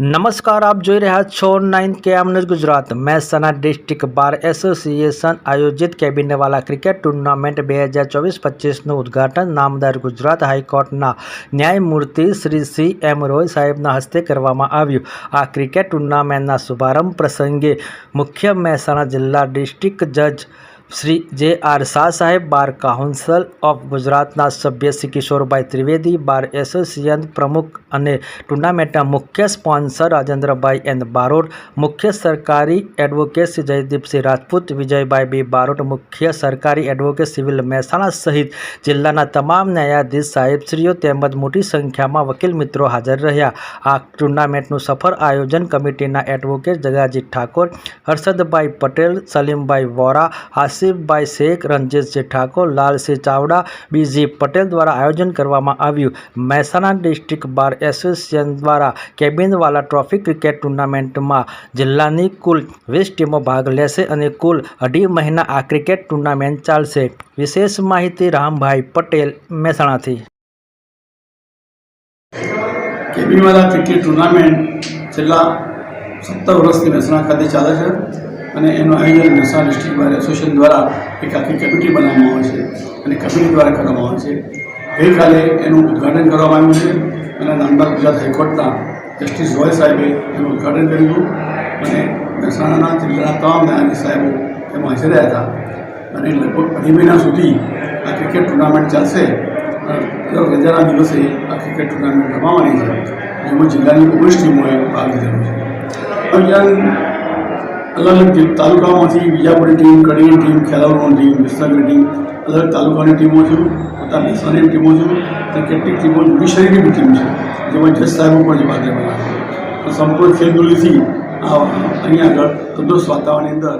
નમસ્કાર, આપ જોઈ રહ્યા છો nine KM news Gujarat. Mehsana district bar association આયોજિત કેબિનેવાલા ક્રિકેટ ટુર્નામેન્ટ બે હજાર ચોવીસ પચીસનું ઉદ્ઘાટન નામદાર ગુજરાત હાઈકોર્ટના ન્યાયમૂર્તિ શ્રી સી એમ રોય સાહેબના હસ્તે કરવામાં આવ્યું. આ ક્રિકેટ ટુર્નામેન્ટના શુભારંભ પ્રસંગે મુખ્ય મહેસાણા જિલ્લા ડિસ્ટ્રિક્ટ જજ શ્રી જે આર શાહ સાહેબ, બાર કાઉન્સિલ ઓફ ગુજરાતના સભ્ય શ્રી કિશોરભાઈ ત્રિવેદી, બાર એસોસિએશન પ્રમુખ અને ટુર્નામેન્ટના મુખ્ય સ્પોન્સર રાજેન્દ્રભાઈ એન બારોટ, મુખ્ય સરકારી એડવોકેટ શ્રી જયદીપસિંહ રાજપૂત, વિજયભાઈ બી બારોટ, મુખ્ય સરકારી એડવોકેટ સિવિલ મહેસાણા સહિત જિલ્લાના તમામ ન્યાયાધીશ સાહેબશ્રીઓ તેમજ મોટી સંખ્યામાં વકીલ મિત્રો હાજર રહ્યા. આ ટુર્નામેન્ટનું સફળ આયોજન કમિટીના એડવોકેટ જગાજી ઠાકોર, હર્ષદભાઈ પટેલ, સલીમભાઈ વોરા આસિફભાઈ શેખ, રણજીતસિંહ ઠાકોર, લાલસિંહ ચાવડા, બીજી પટેલ દ્વારા આયોજન કરવામાં આવ્યું. મહેસાણા ડિસ્ટ્રિક્ટ બાર એસોસિએશન દ્વારા કેબિનવાલા ટ્રોફી ક્રિકેટ ટુર્નામેન્ટમાં જિલ્લાની કુલ વીસ ટીમો ભાગ લેશે અને કુલ અઢી મહિના આ ક્રિકેટ ટુર્નામેન્ટ ચાલશે. વિશેષ માહિતી રામભાઈ પટેલ, મહેસાણાથી. કેબિનવાલા ક્રિકેટ ટુર્નામેન્ટ છેલ્લા સત્તર વર્ષથી મહેસાણા ખાતે ચાલે છે. અને એનું આયોજન મહેસાણા ડિસ્ટ્રિક્ટ બાર એસોસિએશન દ્વારા એક આખી કમિટી બનાવવામાં આવે છે અને કમિટી દ્વારા કરવામાં આવે છે. ગઈકાલે એનું ઉદ્ઘાટન કરવામાં આવ્યું છે અને નામદાર ગુજરાત હાઈકોર્ટના જસ્ટિસ રોય સાહેબે એનું ઉદ્ઘાટન કર્યું અને મહેસાણાના જિલ્લાના તમામ ન્યાયાધીશ સાહેબો એમાં હાજર રહ્યા હતા. અને લગભગ અઢી મહિના સુધી આ ક્રિકેટ ટુર્નામેન્ટ ચાલશે દર રજાના દિવસે આ ક્રિકેટ ટુર્નામેન્ટ રમાવાની છે. જેમાં જિલ્લાની ઓગણીસ ટીમોએ ભાગ લીધેલો છે. અહીંયા અલગ અલગ જી- તાલુકાઓમાંથી વિજાપુરની ટીમ, કડીની ટીમ ખેલાવડોની ટીમ વિસનગરની ટીમ, અલગ તાલુકાની ટીમો છે પોતા મહેસાણાની ટીમો છે અને કેટલીક ટીમો જુડિશરીની બી ટીમ છે, જેમાં જજ સાહેબો પણ જે ભાગ લેવાના છે. તો સંપૂર્ણ ખેલદુલીથી અહીંયા આગળ તંદુરસ્ત વાતાવરણની અંદર